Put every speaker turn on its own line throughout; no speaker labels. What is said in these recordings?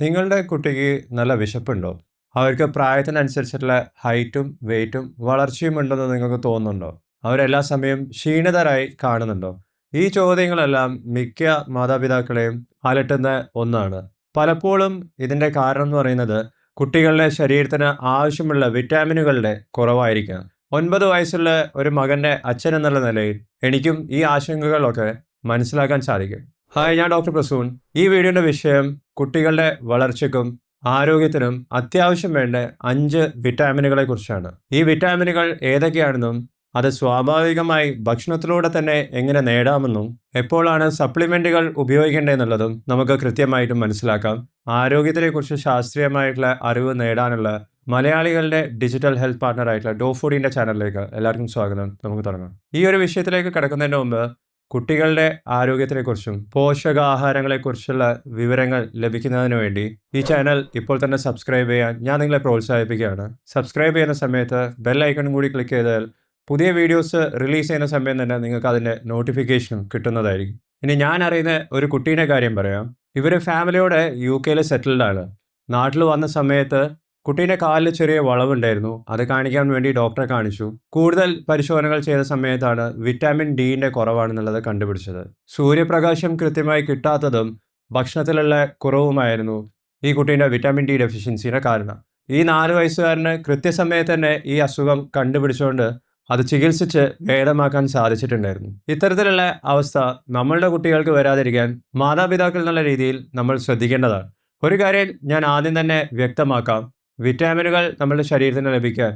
നിങ്ങളുടെ കുട്ടിക്ക് നല്ല വിശപ്പുണ്ടോ? അവർക്ക് പ്രായത്തിനനുസരിച്ചിട്ടുള്ള ഹൈറ്റും വെയിറ്റും വളർച്ചയും ഉണ്ടെന്ന് നിങ്ങൾക്ക് തോന്നുന്നുണ്ടോ? അവരെല്ലാ സമയം ക്ഷീണിതരായി കാണുന്നുണ്ടോ? ഈ ചോദ്യങ്ങളെല്ലാം മിക്ക മാതാപിതാക്കളെയും അലട്ടുന്ന ഒന്നാണ്. പലപ്പോഴും ഇതിന്റെ കാരണം എന്ന് പറയുന്നത് കുട്ടികളുടെ ശരീരത്തിന് ആവശ്യമുള്ള വിറ്റാമിനുകളുടെ കുറവായിരിക്കാം. ഒൻപത് വയസ്സുള്ള ഒരു മകന്റെ അച്ഛൻ എന്നുള്ള നിലയിൽ എനിക്കും ഈ ആശങ്കകളൊക്കെ മനസ്സിലാക്കാൻ സാധിക്കും. ഹായ് ഞാൻ ഡോക്ടർ പ്രസൂൺ. ഈ വീഡിയോയുടെ വിഷയം കുട്ടികളുടെ വളർച്ചയ്ക്കും ആരോഗ്യത്തിനും അത്യാവശ്യം വേണ്ട അഞ്ച് വിറ്റാമിനുകളെ കുറിച്ചാണ് ഈ വിറ്റാമിനുകൾ ഏതൊക്കെയാണെന്നും അത് സ്വാഭാവികമായി ഭക്ഷണത്തിലൂടെ തന്നെ എങ്ങനെ നേടാമെന്നും എപ്പോഴാണ് സപ്ലിമെന്റുകൾ ഉപയോഗിക്കേണ്ടതെന്നുള്ളതും നമുക്ക് കൃത്യമായിട്ടും മനസ്സിലാക്കാം. ആരോഗ്യത്തിനെക്കുറിച്ച് ശാസ്ത്രീയമായിട്ടുള്ള അറിവ് നേടാനുള്ള മലയാളികളുടെ ഡിജിറ്റൽ ഹെൽത്ത് പാർട്ണർ ആയിട്ടുള്ള ഡോ ഫുഡിന്റെ ചാനലിലേക്ക് എല്ലാവർക്കും സ്വാഗതം. നമുക്ക് തുടങ്ങാം. ഈ ഒരു വിഷയത്തിലേക്ക് കിടക്കുന്നതിന് മുമ്പ് കുട്ടികളുടെ ആരോഗ്യത്തിനെക്കുറിച്ചും പോഷകാഹാരങ്ങളെക്കുറിച്ചുള്ള വിവരങ്ങൾ ലഭിക്കുന്നതിന് വേണ്ടി ഈ ചാനൽ ഇപ്പോൾ തന്നെ സബ്സ്ക്രൈബ് ചെയ്യാൻ ഞാൻ നിങ്ങളെ പ്രോത്സാഹിപ്പിക്കുകയാണ്. സബ്സ്ക്രൈബ് ചെയ്യുന്ന സമയത്ത് ബെൽ ഐക്കണും കൂടി ക്ലിക്ക് ചെയ്താൽ പുതിയ വീഡിയോസ് റിലീസ് ചെയ്യുന്ന സമയം തന്നെ നിങ്ങൾക്ക് അതിന്റെ നോട്ടിഫിക്കേഷനും കിട്ടുന്നതായിരിക്കും. ഇനി ഞാൻ അറിയുന്ന ഒരു കുട്ടീന്റെ കാര്യം പറയാം. ഇവർ ഫാമിലിയോടെ യു കെയിൽ സെറ്റിൽഡ് ആണ്. നാട്ടിൽ വന്ന സമയത്ത് കുട്ടീന്റെ കാലിൽ ചെറിയ വളവുണ്ടായിരുന്നു. അത് കാണിക്കാൻ വേണ്ടി ഡോക്ടറെ കാണിച്ചു. കൂടുതൽ പരിശോധനകൾ ചെയ്ത സമയത്താണ് വിറ്റാമിൻ ഡിന്റെ കുറവാണെന്നുള്ളത് കണ്ടുപിടിച്ചത്. സൂര്യപ്രകാശം കൃത്യമായി കിട്ടാത്തതും ഭക്ഷണത്തിലുള്ള കുറവുമായിരുന്നു ഈ കുട്ടീന്റെ വിറ്റാമിൻ ഡി ഡെഫിഷ്യൻസിയുടെ കാരണം. ഈ നാല് വയസ്സുകാരന് കൃത്യസമയത്ത് തന്നെ ഈ അസുഖം കണ്ടുപിടിച്ചുകൊണ്ട് അത് ചികിത്സിച്ച് ഭേദമാക്കാൻ സാധിച്ചിട്ടുണ്ടായിരുന്നു. ഇത്തരത്തിലുള്ള അവസ്ഥ നമ്മളുടെ കുട്ടികൾക്ക് വരാതിരിക്കാൻ മാതാപിതാക്കൾ എന്നുള്ള രീതിയിൽ നമ്മൾ ശ്രദ്ധിക്കേണ്ടതാണ്. ഒരു കാര്യം ഞാൻ ആദ്യം തന്നെ വ്യക്തമാക്കാം. വിറ്റാമിനുകൾ നമ്മുടെ ശരീരത്തിന് ലഭിക്കാൻ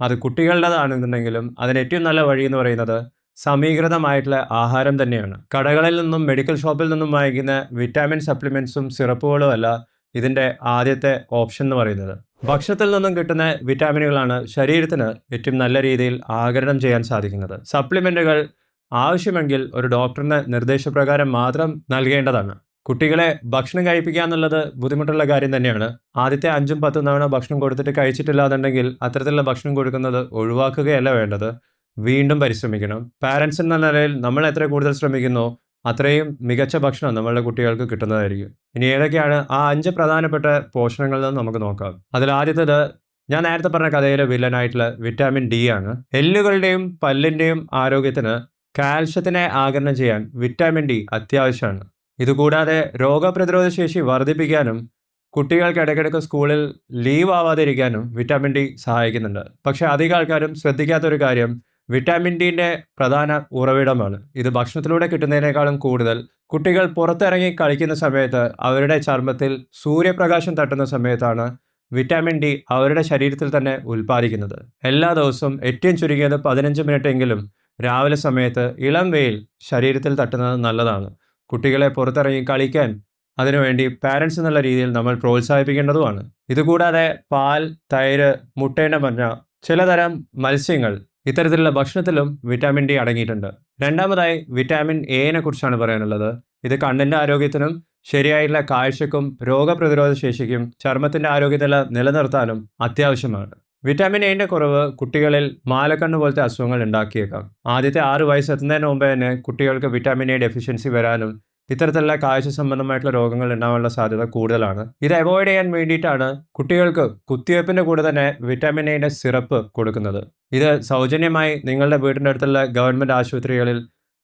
അത് കുട്ടികളുടേതാണെന്നുണ്ടെങ്കിലും അതിന് ഏറ്റവും നല്ല വഴി എന്ന് പറയുന്നത് സമീകൃതമായിട്ടുള്ള ആഹാരം തന്നെയാണ്. കടകളിൽ നിന്നും മെഡിക്കൽ ഷോപ്പിൽ നിന്നും വാങ്ങിക്കുന്ന വിറ്റാമിൻ സപ്ലിമെൻസും സിറപ്പുകളും അല്ല ഇതിന്റെ ആദ്യത്തെ ഓപ്ഷൻ എന്ന് പറയുന്നത്. ഭക്ഷണത്തിൽ നിന്നും കിട്ടുന്ന വിറ്റാമിനുകളാണ് ശരീരത്തിന് ഏറ്റവും നല്ല രീതിയിൽ ആകരണം ചെയ്യാൻ സാധിക്കുന്നത്. സപ്ലിമെന്റുകൾ ആവശ്യമെങ്കിൽ ഒരു ഡോക്ടറിന്റെ നിർദ്ദേശപ്രകാരം മാത്രം നൽകേണ്ടതാണ്. കുട്ടികളെ ഭക്ഷണം കഴിപ്പിക്കുക എന്നുള്ളത് ബുദ്ധിമുട്ടുള്ള കാര്യം തന്നെയാണ്. ആദ്യത്തെ അഞ്ചും പത്തും തവണ ഭക്ഷണം കൊടുത്തിട്ട് കഴിച്ചിട്ടില്ലാന്നുണ്ടെങ്കിൽ അത്തരത്തിലുള്ള ഭക്ഷണം കൊടുക്കുന്നത് ഒഴിവാക്കുകയല്ല വേണ്ടത്. വീണ്ടും പരിശ്രമിക്കണം. പാരൻസ് എന്ന നിലയിൽ നമ്മൾ എത്ര കൂടുതൽ ശ്രമിക്കുന്നോ അത്രയും മികച്ച ഭക്ഷണം നമ്മളുടെ കുട്ടികൾക്ക് കിട്ടുന്നതായിരിക്കും. ഇനി ഏതൊക്കെയാണ് ആ അഞ്ച് പ്രധാനപ്പെട്ട പോഷണങ്ങളിൽ നിന്ന് നമുക്ക് നോക്കാം. അതിൽ ആദ്യത്തേത് ഞാൻ നേരത്തെ പറഞ്ഞ കഥയിലെ വില്ലനായിട്ടുള്ള വിറ്റാമിൻ ഡി ആണ്. എല്ലുകളുടെയും പല്ലിന്റെയും ആരോഗ്യത്തിന് കാൽഷ്യത്തിനെ ആകരണം ചെയ്യാൻ വിറ്റാമിൻ ഡി അത്യാവശ്യമാണ്. ഇതുകൂടാതെ രോഗപ്രതിരോധ ശേഷി വർദ്ധിപ്പിക്കാനും കുട്ടികൾക്ക് ഇടയ്ക്കിടയ്ക്ക് സ്കൂളിൽ ലീവ് ആവാതിരിക്കാനും വിറ്റാമിൻ ഡി സഹായിക്കുന്നുണ്ട്. പക്ഷേ അധികം ആൾക്കാരും ശ്രദ്ധിക്കാത്തൊരു കാര്യം വിറ്റാമിൻ ഡിന്റെ പ്രധാന ഉറവിടമാണ്. ഇത് ഭക്ഷണത്തിലൂടെ കിട്ടുന്നതിനേക്കാളും കൂടുതൽ കുട്ടികൾ പുറത്തിറങ്ങി കളിക്കുന്ന സമയത്ത് അവരുടെ ചർമ്മത്തിൽ സൂര്യപ്രകാശം തട്ടുന്ന സമയത്താണ് വിറ്റാമിൻ ഡി അവരുടെ ശരീരത്തിൽ തന്നെ ഉൽപ്പാദിക്കുന്നത്. എല്ലാ ദിവസവും ഏറ്റവും ചുരുങ്ങിയത് പതിനഞ്ച് മിനിറ്റ് എങ്കിലും രാവിലെ സമയത്ത് ഇളം വെയിൽ ശരീരത്തിൽ തട്ടുന്നത് നല്ലതാണ്. കുട്ടികളെ പുറത്തിറങ്ങി കളിക്കാൻ അതിനുവേണ്ടി പാരൻസ് എന്നുള്ള രീതിയിൽ നമ്മൾ പ്രോത്സാഹിപ്പിക്കേണ്ടതുമാണ്. ഇതുകൂടാതെ പാൽ തൈര് മുട്ടേണ്ട മഞ്ഞ ചിലതരം മത്സ്യങ്ങൾ ഇത്തരത്തിലുള്ള ഭക്ഷണത്തിലും വിറ്റാമിൻ ഡി അടങ്ങിയിട്ടുണ്ട്. രണ്ടാമതായി വിറ്റാമിൻ എനെ കുറിച്ചാണ് പറയാനുള്ളത്. ഇത് കണ്ണിന്റെ ആരോഗ്യത്തിനും ശരിയായിട്ടുള്ള കാഴ്ചക്കും രോഗപ്രതിരോധ ശേഷിക്കും ചർമ്മത്തിന്റെ ആരോഗ്യത്തിൽ നിലനിർത്താനും അത്യാവശ്യമാണ്. വിറ്റാമിൻ എയുടെ കുറവ് കുട്ടികളിൽ മാലക്കണ്ണ് പോലത്തെ അസുഖങ്ങൾ ഉണ്ടാക്കിയേക്കാം. ആദ്യത്തെ ആറ് വയസ്സെത്തുന്നതിന് മുമ്പ് തന്നെ കുട്ടികൾക്ക് വിറ്റാമിൻ എ ഡെഫിഷ്യൻസി വരാനും ഇത്തരത്തിലുള്ള കാഴ്ച സംബന്ധമായിട്ടുള്ള രോഗങ്ങൾ ഉണ്ടാവാനുള്ള സാധ്യത കൂടുതലാണ്. ഇത് അവോയ്ഡ് ചെയ്യാൻ വേണ്ടിയിട്ടാണ് കുട്ടികൾക്ക് കുത്തിവയ്പ്പിന്റെ കൂടെ തന്നെ വിറ്റാമിൻ എയുടെ സിറപ്പ് കൊടുക്കുന്നത്. ഇത് സൗജന്യമായി നിങ്ങളുടെ വീടിന്റെ അടുത്തുള്ള ഗവൺമെന്റ് ആശുപത്രികളിൽ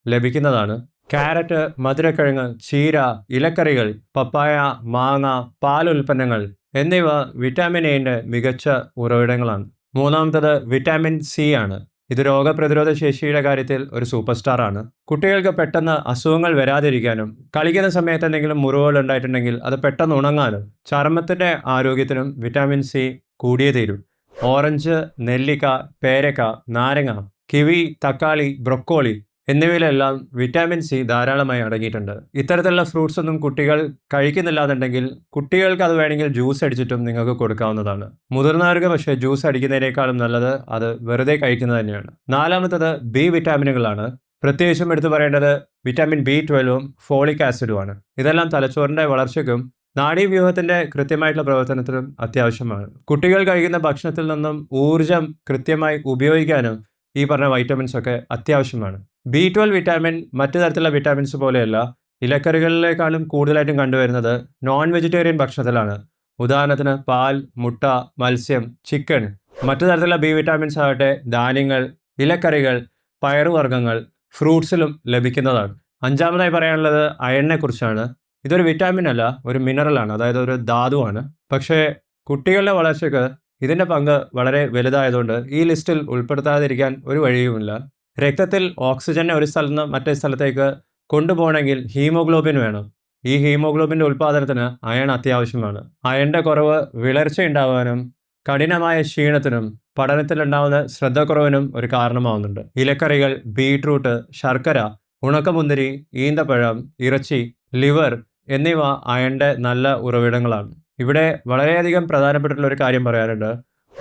ലഭിക്കുന്നതാണ്. ക്യാരറ്റ് മധുരക്കിഴങ്ങ് ചീര ഇലക്കറികൾ പപ്പായ മാങ്ങ പാൽ ഉൽപ്പന്നങ്ങൾ എന്നിവ വിറ്റാമിൻ എയുടെ മികച്ച ഉറവിടങ്ങളാണ്. മൂന്നാമത്തത് വിറ്റാമിൻ സി ആണ്. ഇത് രോഗപ്രതിരോധ ശേഷിയുടെ കാര്യത്തിൽ ഒരു സൂപ്പർ സ്റ്റാർ ആണ്. കുട്ടികൾക്ക് പെട്ടെന്ന് അസുഖങ്ങൾ വരാതിരിക്കാനും കളിക്കുന്ന സമയത്ത് എന്തെങ്കിലും മുറിവുകൾ ഉണ്ടായിട്ടുണ്ടെങ്കിൽ അത് പെട്ടെന്ന് ഉണങ്ങാനും ചർമ്മത്തിന്റെ ആരോഗ്യത്തിനും വിറ്റാമിൻ സി കൂടിയേ തീരും. ഓറഞ്ച് നെല്ലിക്ക പേരക്ക നാരങ്ങ കിവി തക്കാളി ബ്രൊക്കോളി എന്നിവയിലെല്ലാം വിറ്റാമിൻ സി ധാരാളമായി അടങ്ങിയിട്ടുണ്ട്. ഇത്തരത്തിലുള്ള ഫ്രൂട്ട്സ് ഒന്നും കുട്ടികൾ കഴിക്കുന്നില്ലാന്നുണ്ടെങ്കിൽ കുട്ടികൾക്ക് അത് വേണമെങ്കിൽ ജ്യൂസ് അടിച്ചിട്ടും നിങ്ങൾക്ക് കൊടുക്കാവുന്നതാണ്. മുതിർന്നവർക്ക് പക്ഷേ ജ്യൂസ് അടിക്കുന്നതിനേക്കാളും നല്ലത് അത് വെറുതെ കഴിക്കുന്നത് തന്നെയാണ്. നാലാമത്തത് ബി വിറ്റാമിനുകളാണ് പ്രത്യേകിച്ചും എടുത്തു പറയേണ്ടത് വിറ്റാമിൻ ബി ട്വൽവും ഫോളിക് ആസിഡുമാണ് ഇതെല്ലാം തലച്ചോറിന്റെ വളർച്ചയ്ക്കും നാഡീവ്യൂഹത്തിന്റെ കൃത്യമായിട്ടുള്ള പ്രവർത്തനത്തിനും അത്യാവശ്യമാണ്. കുട്ടികൾ കഴിക്കുന്ന ഭക്ഷണത്തിൽ നിന്നും ഊർജം കൃത്യമായി ഉപയോഗിക്കാനും ഈ പറഞ്ഞ വൈറ്റമിൻസ് ഒക്കെ അത്യാവശ്യമാണ്. ബി ട്വൽവ് വിറ്റാമിൻ മറ്റു തരത്തിലുള്ള വിറ്റാമിൻസ് പോലെയല്ല ഇലക്കറികളിലേക്കാളും കൂടുതലായിട്ടും കണ്ടുവരുന്നത് നോൺ വെജിറ്റേറിയൻ ഭക്ഷണത്തിലാണ്. ഉദാഹരണത്തിന് പാൽ മുട്ട മത്സ്യം ചിക്കൻ മറ്റു തരത്തിലുള്ള ബി വിറ്റാമിൻസ് ആകട്ടെ ധാന്യങ്ങൾ ഇലക്കറികൾ പയറുവർഗങ്ങൾ ഫ്രൂട്ട്സിലും ലഭിക്കുന്നതാണ്. അഞ്ചാമതായി പറയാനുള്ളത് അയണിനെ കുറിച്ചാണ് ഇതൊരു വിറ്റാമിൻ അല്ല ഒരു മിനറലാണ് അതായത് ഒരു ധാതുവാണ്. പക്ഷേ കുട്ടികളുടെ വളർച്ചയ്ക്ക് ഇതിന്റെ പങ്ക് വളരെ വലുതായതുകൊണ്ട് ഈ ലിസ്റ്റിൽ ഉൾപ്പെടുത്താതിരിക്കാൻ ഒരു വഴിയുമില്ല. രക്തത്തിൽ ഓക്സിജനെ ഒരു സ്ഥലത്ത് നിന്ന് മറ്റേ സ്ഥലത്തേക്ക് കൊണ്ടുപോകണമെങ്കിൽ ഹീമോഗ്ലോബിൻ വേണം. ഈ ഹീമോഗ്ലോബിന്റെ ഉൽപ്പാദനത്തിന് അയൺ അത്യാവശ്യമാണ്. അയണിന്റെ കുറവ് വിളർച്ച ഉണ്ടാവാനും കഠിനമായ ക്ഷീണത്തിനും പഠനത്തിലുണ്ടാവുന്ന ശ്രദ്ധക്കുറവിനും ഒരു കാരണമാവുന്നുണ്ട്. ഇലക്കറികൾ ബീട്രൂട്ട് ശർക്കര ഉണക്കമുന്തിരി ഈന്തപ്പഴം ഇറച്ചി ലിവർ എന്നിവ അയണിന്റെ നല്ല ഉറവിടങ്ങളാണ്. ഇവിടെ വളരെയധികം പ്രധാനപ്പെട്ടിട്ടുള്ള ഒരു കാര്യം പറയാറുണ്ട്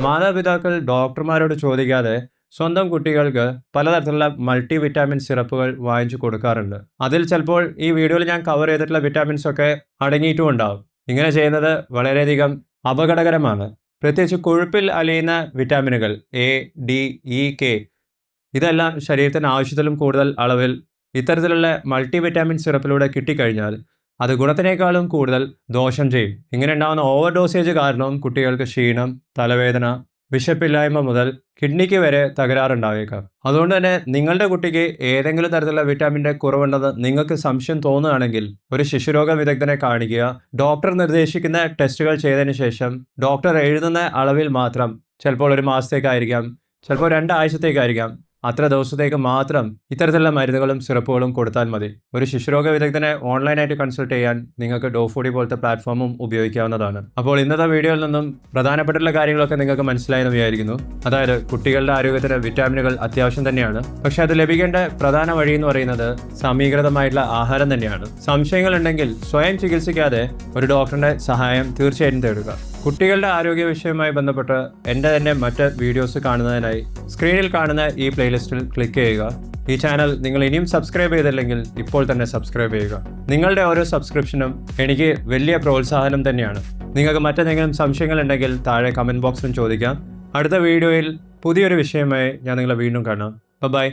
മാതാപിതാക്കൾ ഡോക്ടർമാരോട് ചോദിക്കാതെ സ്വന്തം കുട്ടികൾക്ക് പലതരത്തിലുള്ള മൾട്ടി വിറ്റാമിൻ സിറപ്പുകൾ വാങ്ങിച്ചു കൊടുക്കാറുണ്ട്. അതിൽ ചിലപ്പോൾ ഈ വീഡിയോയിൽ ഞാൻ കവർ ചെയ്തിട്ടുള്ള വിറ്റാമിൻസ് ഒക്കെ അടങ്ങിയിട്ടും ഉണ്ടാവും ഇങ്ങനെ ചെയ്യുന്നത് വളരെയധികം അപകടകരമാണ്. പ്രത്യേകിച്ച് കൊഴുപ്പിൽ അലിയുന്ന വിറ്റാമിനുകൾ എ ഡി ഇ കെ ഇതെല്ലാം ശരീരത്തിന് ആവശ്യത്തിലും കൂടുതൽ അളവിൽ ഇത്തരത്തിലുള്ള മൾട്ടി വിറ്റാമിൻ സിറപ്പിലൂടെ കിട്ടിക്കഴിഞ്ഞാൽ അത് ഗുണത്തിനേക്കാളും കൂടുതൽ ദോഷം ചെയ്യും. ഇങ്ങനെ ഉണ്ടാകുന്ന ഓവർ ഡോസേജ് കാരണം കുട്ടികൾക്ക് ക്ഷീണം തലവേദന വിശപ്പില്ലായ്മ മുതൽ കിഡ്നിക്ക് വരെ തകരാറുണ്ടായേക്കാം. അതുകൊണ്ട് തന്നെ നിങ്ങളുടെ കുട്ടിക്ക് ഏതെങ്കിലും തരത്തിലുള്ള വിറ്റാമിന്റെ കുറവുണ്ടെന്ന് നിങ്ങൾക്ക് സംശയം തോന്നുകയാണെങ്കിൽ ഒരു ശിശുരോഗ വിദഗ്ധനെ കാണിക്കുക. ഡോക്ടർ നിർദ്ദേശിക്കുന്ന ടെസ്റ്റുകൾ ചെയ്തതിന് ശേഷം ഡോക്ടർ എഴുതുന്ന അളവിൽ മാത്രം ചിലപ്പോൾ ഒരു മാസത്തേക്കായിരിക്കാം ചിലപ്പോൾ രണ്ടാഴ്ചത്തേക്കായിരിക്കാം. അത്ര ദിവസത്തേക്ക് മാത്രം ഇത്തരത്തിലുള്ള മരുന്നുകളും സിറപ്പുകളും കൊടുത്താൽ മതി. ഒരു ശിശുരോഗ വിദഗ്ധനെ ഓൺലൈനായിട്ട് കൺസൾട്ട് ചെയ്യാൻ നിങ്ങൾക്ക് ഡോഫോഡി പോലത്തെ പ്ലാറ്റ്ഫോമും ഉപയോഗിക്കാവുന്നതാണ്. അപ്പോൾ ഇന്നത്തെ വീഡിയോയിൽ നിന്നും പ്രധാനപ്പെട്ടുള്ള കാര്യങ്ങളൊക്കെ നിങ്ങൾക്ക് മനസ്സിലായെന്ന് വിചാരിക്കുന്നു. അതായത് കുട്ടികളുടെ ആരോഗ്യത്തിന് വിറ്റാമിനുകൾ അത്യാവശ്യം തന്നെയാണ്. പക്ഷെ അത് ലഭിക്കേണ്ട പ്രധാന വഴി എന്ന് പറയുന്നത് സമീകൃതമായിട്ടുള്ള ആഹാരം തന്നെയാണ്. സംശയങ്ങൾ ഉണ്ടെങ്കിൽ സ്വയം ചികിത്സിക്കാതെ ഒരു ഡോക്ടറിന്റെ സഹായം തീർച്ചയായും തേടുക. കുട്ടികളുടെ ആരോഗ്യ വിഷയവുമായി ബന്ധപ്പെട്ട് എന്റെ തന്നെ മറ്റ് വീഡിയോസ് കാണുന്നതിനായി സ്ക്രീനിൽ കാണുന്ന ഈ പ്ലേലിസ്റ്റിൽ ക്ലിക്ക് ചെയ്യുക. ഈ ചാനൽ നിങ്ങൾ ഇനിയും സബ്സ്ക്രൈബ് ചെയ്തില്ലെങ്കിൽ ഇപ്പോൾ തന്നെ സബ്സ്ക്രൈബ് ചെയ്യുക. നിങ്ങളുടെ ഓരോ സബ്സ്ക്രിപ്ഷനും എനിക്ക് വലിയ പ്രോത്സാഹനം തന്നെയാണ്. നിങ്ങൾക്ക് മറ്റെന്തെങ്കിലും സംശയങ്ങൾ ഉണ്ടെങ്കിൽ താഴെ കമന്റ് ബോക്സിലും ചോദിക്കാം. അടുത്ത വീഡിയോയിൽ പുതിയൊരു വിഷയമായി ഞാൻ നിങ്ങളെ വീണ്ടും കാണാം. ബൈ